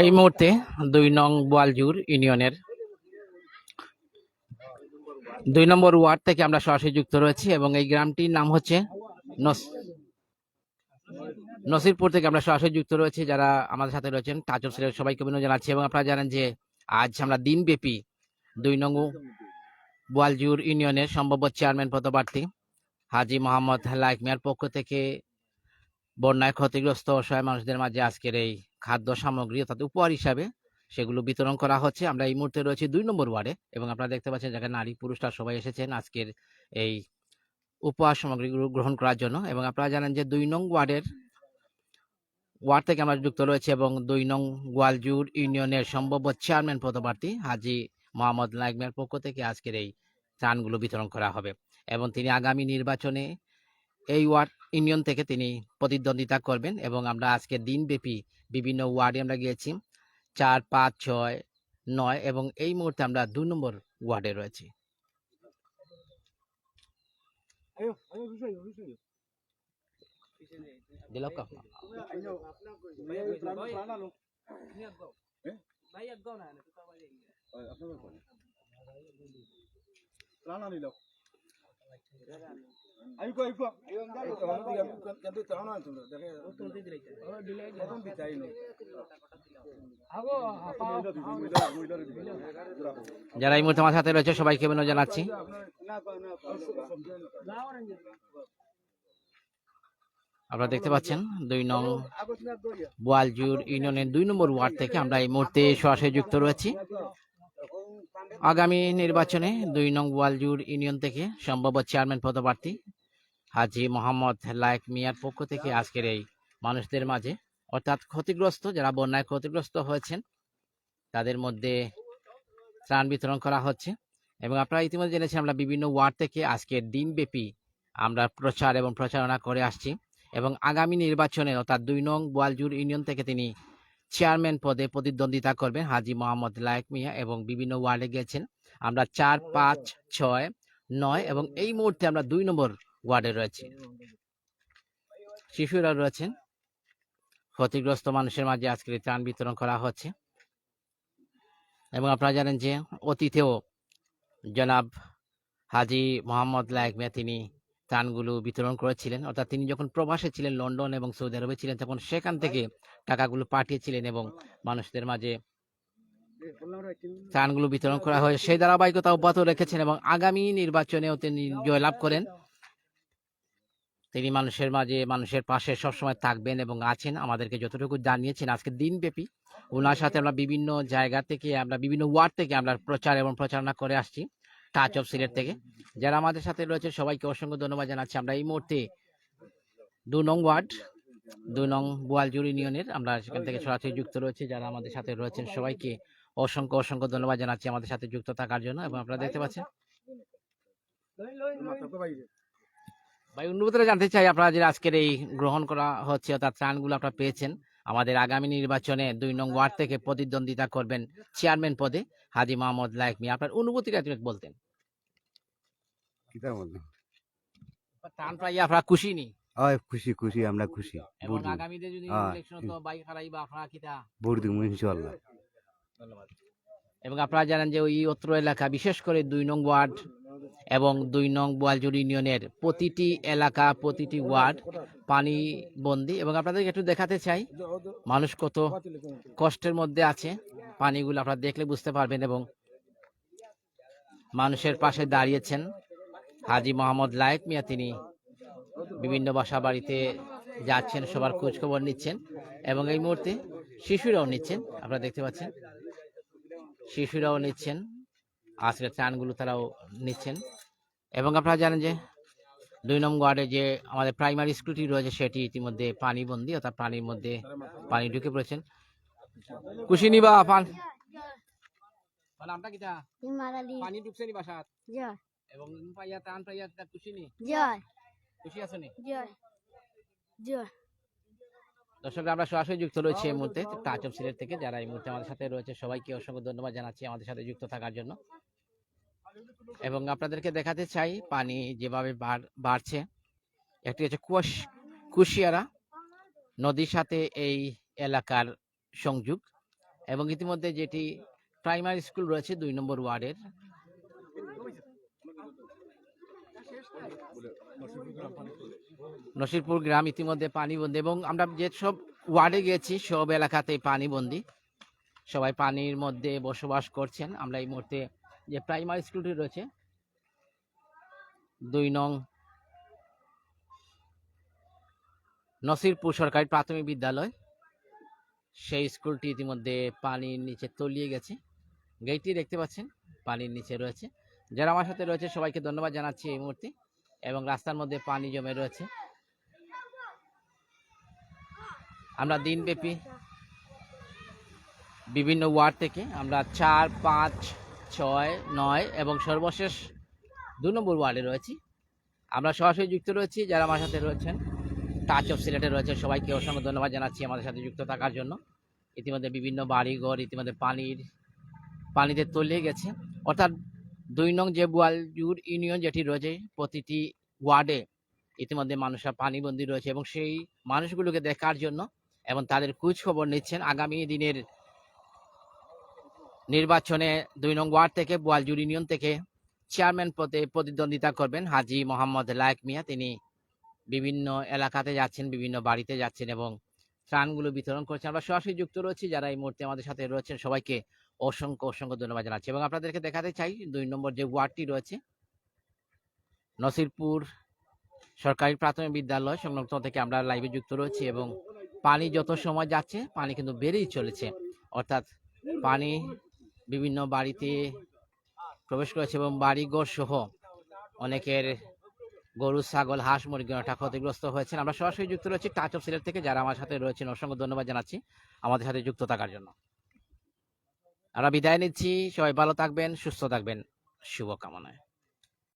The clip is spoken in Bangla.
এই মুহূর্তে দুই নং বোয়ালজুর ইউনিয়নের দুই নম্বর ওয়ার্ড থেকে আমরা সরাসরি যুক্ত রয়েছি এবং এই গ্রামটির নাম হচ্ছে নস- নসিরপুর থেকে আমরা সরাসরি যুক্ত রয়েছি। যারা আমাদের সাথে রয়েছেন তাজব সিলেট সবাইকে অভিনন্দন জানাচ্ছি এবং আপনারা জানেন যে আজ আমরা দিনব্যাপী দুই নং বোয়ালজুর ইউনিয়নের সম্ভাব্য চেয়ারম্যান পদপ্রার্থী হাজি মোহাম্মদ লাইক মিয়ার পক্ষ থেকে বন্যায় ক্ষতিগ্রস্ত অসহায় মানুষদের মাঝে আজকের এই খাদ্য সামগ্রী অর্থাৎ উপহার হিসাবে সেগুলো বিতরণ করা হচ্ছে। আমরা এই মুহূর্তে রয়েছি দুই নম্বর ওয়ার্ডে এবং আপনারা দেখতে পাচ্ছেন যেখানে নারী পুরুষরা সবাই এসেছেন আজকের এই উপহার সামগ্রীগুলো গ্রহণ করার জন্য এবং আপনারা জানেন যে দুই নং ওয়ার্ডের ওয়ার্ড থেকে আমরা যুক্ত রয়েছে এবং দুই নং গোয়ালজুর ইউনিয়নের সম্ভাব্য চেয়ারম্যান পদপ্রার্থী হাজি মোহাম্মদ নাইকমিয়ার পক্ষ থেকে আজকের এই ত্রাণগুলো বিতরণ করা হবে এবং তিনি আগামী নির্বাচনে এই ওয়ার্ড ইউনিয়ন থেকে তিনি প্রতিদ্বন্দ্বিতা করবেন এবং আমরা আজকে দিনব্যাপী বিভিন্ন ওয়ার্ডে আমরা গিয়েছি। চার পাঁচ ছয় নয় এবং এই মুহূর্তে আমরা দু নম্বর ওয়ার্ডে রয়েছি। দিলক কা? আইকো আইকো কিন্তু ত্রাণ আনতো দেখে প্রথম বিচাই নেই যারা এই মুহূর্তে আমার সাথে রয়েছে সবাইকে অভিনন্দন জানাচ্ছি। আপনারা দেখতে পাচ্ছেন দুই নং বোয়ালজুর ইউনিয়নের দুই নম্বর ওয়ার্ড থেকে আমরা এই মুহূর্তে সরাসরি যুক্ত রয়েছি। আগামী নির্বাচনে দুই নং বোয়ালজুর ইউনিয়ন থেকে সম্ভাব্য চেয়ারম্যান পদপ্রার্থী হাজি মোহাম্মদ লায়েক মিয়ার পক্ষ থেকে আজকের এই মানুষদের মাঝে, অর্থাৎ ক্ষতিগ্রস্ত, যারা বন্যায় ক্ষতিগ্রস্ত হয়েছেন, তাদের মধ্যে ত্রাণ বিতরণ করা হচ্ছে। এবং আপনারা ইতিমধ্যে জেনেছেন, আমরা বিভিন্ন ওয়ার্ড থেকে আজকের দিনব্যাপী আমরা প্রচার এবং প্রচারণা করে আসছি। এবং আগামী নির্বাচনে, অর্থাৎ দুই নং বোয়ালজুর ইউনিয়ন থেকে তিনি চেয়ারম্যান পদে প্রতিদ্বন্দ্বিতা করবেন হাজি মোহাম্মদ লায়েক মিয়া এবং বিভিন্ন ওয়ার্ডে গেছেন। আমরা চার পাঁচ ছয় নয় এবং এই মুহূর্তে আমরা দুই নম্বর ওয়ার্ডে রয়েছে। শিশুরা রয়েছেন। ক্ষতিগ্রস্ত মানুষের মাঝে আজকের ত্রাণ বিতরণ করা হচ্ছে। এবং আপনারা জানেন যে অতীতেও জনাব হাজি মোহাম্মদ লায়েক মিয়া তিনি ত্রাণগুলো বিতরণ করেছিলেন। অর্থাৎ তিনি যখন প্রবাসে ছিলেন লন্ডন এবং সৌদি আরবে ছিলেন, তখন সেখান থেকে টাকাগুলো পাঠিয়েছিলেন এবং মানুষদের মাঝে ত্রাণগুলো বিতরণ করা হয় সেই ধারাবাহিকতা অব্যাহত রেখেছেন এবং আগামী নির্বাচনেও তিনি জয়লাভ করেন। তিনি মানুষের মাঝে, মানুষের পাশে সবসময় থাকবেন এবং আছেন। আমাদেরকে যতটুকু জানিয়েছেন আজকে দিনব্যাপী, ওনার সাথে আমরা বিভিন্ন জায়গা থেকে, আমরা বিভিন্ন ওয়ার্ড থেকে আমরা প্রচার এবং প্রচারণা করে আসছি টাচ অফ সিলেট থেকে। যারা আমাদের সাথে রয়েছে, সবাইকে অসংখ্য ধন্যবাদ জানাচ্ছি। আমরা এই মুহূর্তে দু নং ওয়ার্ড দুই নং বোয়ালজুর ইউনিয়নের আমরা সেখান থেকে সরাসরি যুক্ত রয়েছে। যারা আমাদের সাথে রয়েছেন, সবাইকে অসংখ্য অসংখ্য ধন্যবাদ জানাচ্ছি আমাদের সাথে যুক্ত থাকার জন্য। এবং আপনারা দেখতে পাচ্ছেন ভাই জানতে চাই আপনারা যে আজকের এই গ্রহণ করা হচ্ছে অর্থাৎ ত্রাণগুলো আপনারা পেয়েছেন। আমাদের আগামী নির্বাচনে দুই নং ওয়ার্ড থেকে প্রতিদ্বন্দ্বিতা করবেন চেয়ারম্যান পদে হাজি মোহাম্মদ লাইক মিয়া। আপনার অনুভূতিটা বলতেন। ত্রাণ আপনারা খুশি নি? খুশি খুশি আমরা খুশি। এবং আগামীতে যদি হ্যাঁ। ইলেকশন তো বাইক হারাই বা আপনারা কিতা? ভোট দিব ইনশাল্লাহ এবং আপনারা জানেন যে ওই অত্র এলাকা বিশেষ করে দুই নং ওয়ার্ড এবং দুই নং বোয়ালজুর ইউনিয়নের প্রতিটি এলাকা, প্রতিটি ওয়ার্ড পানি বন্দি। এবং আপনাদেরকে একটু দেখাতে চাই, মানুষ কত কষ্টের মধ্যে আছে পানিগুলো আপনারা দেখলে বুঝতে পারবেন। এবং মানুষের পাশে দাঁড়িয়েছেন হাজি মোহাম্মদ লায়েক মিয়া, তিনি বিভিন্ন বাসা বাড়িতে যাচ্ছেন, সবার খোঁজখবর নিচ্ছেন এবং এই মুহূর্তে শিশুরাও নিচ্ছেন, আপনারা দেখতে পাচ্ছেন, শিশুরাও নিচ্ছেন। আজকের ত্রাণগুলো তারাও নিচ্ছেন। এবং আপনারা জানেন যে দুই নম্বর ওয়ার্ডে যে আমাদের প্রাইমারি স্কুলটি রয়েছে সেটি ইতিমধ্যে পানি বন্দি অর্থাৎ পানির মধ্যে পানি ঢুকে পড়েছেন। খুশি নিবা পান। নামটা কিটা পানি ঢুকছে নি বাসাত এবং পাইয়া পাইয়া খুশি নি জয়। খুশি আছে নি? জয়। জয়। দর্শক আমরা সরাসরি যুক্ত রয়েছে এই মুহূর্তে টাচ অফ সিলেট থেকে যারা এই মুহূর্তে আমাদের সাথে রয়েছে সবাইকে অসংখ্য ধন্যবাদ জানাচ্ছি আমাদের সাথে যুক্ত থাকার জন্য। এবং আপনাদেরকে দেখাতে চাই পানি যেভাবে বাড়- বাড়ছে। একটি হচ্ছে কুয়াশ কুশিয়ারা নদীর সাথে এই এলাকার সংযোগ। এবং ইতিমধ্যে যেটি প্রাইমারি স্কুল রয়েছে দুই নম্বর ওয়ার্ডের নসিরপুর গ্রাম ইতিমধ্যে পানিবন্দী এবং আমরা যে সব ওয়ার্ডে গেছি, সব এলাকাতেই পানিবন্দী। সবাই পানির মধ্যে বসবাস করছেন। আমরা এই মুহূর্তে যে প্রাইমারি স্কুলটি রয়েছে, দুই নং নসিরপুর সরকারি প্রাথমিক বিদ্যালয়, সেই স্কুলটি ইতিমধ্যে পানির নিচে তলিয়ে গেছে। গেটটি দেখতে পাচ্ছেন, পানির নিচে রয়েছে। যারা আমার সাথে রয়েছে, সবাইকে ধন্যবাদ জানাচ্ছি এই মুহূর্তে। এবং রাস্তার মধ্যে পানি জমে রয়েছে। আমরা দিনব্যাপী বিভিন্ন ওয়ার্ড থেকে আমরা চার, পাঁচ, ছয়, নয় এবং সর্বশেষ দু নম্বর ওয়ার্ডে রয়েছি। আমরা সরাসরি যুক্ত রয়েছি, যারা আমার সাথে রয়েছেন, টাচ অফ সিলেটে রয়েছে সবাইকে অসংখ্য ধন্যবাদ জানাচ্ছি আমাদের সাথে যুক্ত থাকার জন্য। ইতিমধ্যে বিভিন্ন বাড়িঘর, ইতিমধ্যে পানির, পানিতে তলিয়ে গেছে। অর্থাৎ দুই নং যে বোয়ালজুর ইউনিয়ন যেটি রয়েছে, প্রতিটি ওয়ার্ডে ইতিমধ্যে মানুষরা পানিবন্দী রয়েছে এবং সেই মানুষগুলোকে দেখার জন্য এবং তাদের খোঁজ খবর নিচ্ছেন আগামী দিনের নির্বাচনে দুই নং ওয়ার্ড থেকে, বোয়ালজুর ইউনিয়ন থেকে চেয়ারম্যান পদে প্রতিদ্বন্দ্বিতা করবেন হাজি মোহাম্মদ লায়েক মিয়া। তিনি বিভিন্ন এলাকাতে যাচ্ছেন, বিভিন্ন বাড়িতে যাচ্ছেন এবং ত্রাণগুলো বিতরণ করছেন। আমরা সরাসরি যুক্ত রয়েছি, যারা এই মুহূর্তে আমাদের সাথে রয়েছেন সবাইকে অসংখ্য অসংখ্য ধন্যবাদ জানাচ্ছি। এবং আপনাদেরকে দেখাতে চাই, দুই নম্বর যে ওয়ার্ডটি রয়েছে, নসিরপুর সরকারি প্রাথমিক বিদ্যালয় সংলগ্ন থেকে আমরা লাইভে যুক্ত রয়েছি এবং পানি যত সময় যাচ্ছে, পানি কিন্তু বেড়েই চলেছে। অর্থাৎ পানি বিভিন্ন বাড়িতে প্রবেশ করেছে এবং বাড়িঘর সহ অনেকের গরু, ছাগল, হাঁস, মুরগি অনেকটা ক্ষতিগ্রস্ত হয়েছেন। আমরা সরাসরি যুক্ত রয়েছি টাচ অফ সিলেট থেকে, যারা আমার সাথে রয়েছেন, অসংখ্য ধন্যবাদ জানাচ্ছি আমাদের সাথে যুক্ত থাকার জন্য। আমরা বিদায় নিচ্ছি। সবাই ভালো থাকবেন সুস্থ থাকবেন। শুভকামনায়।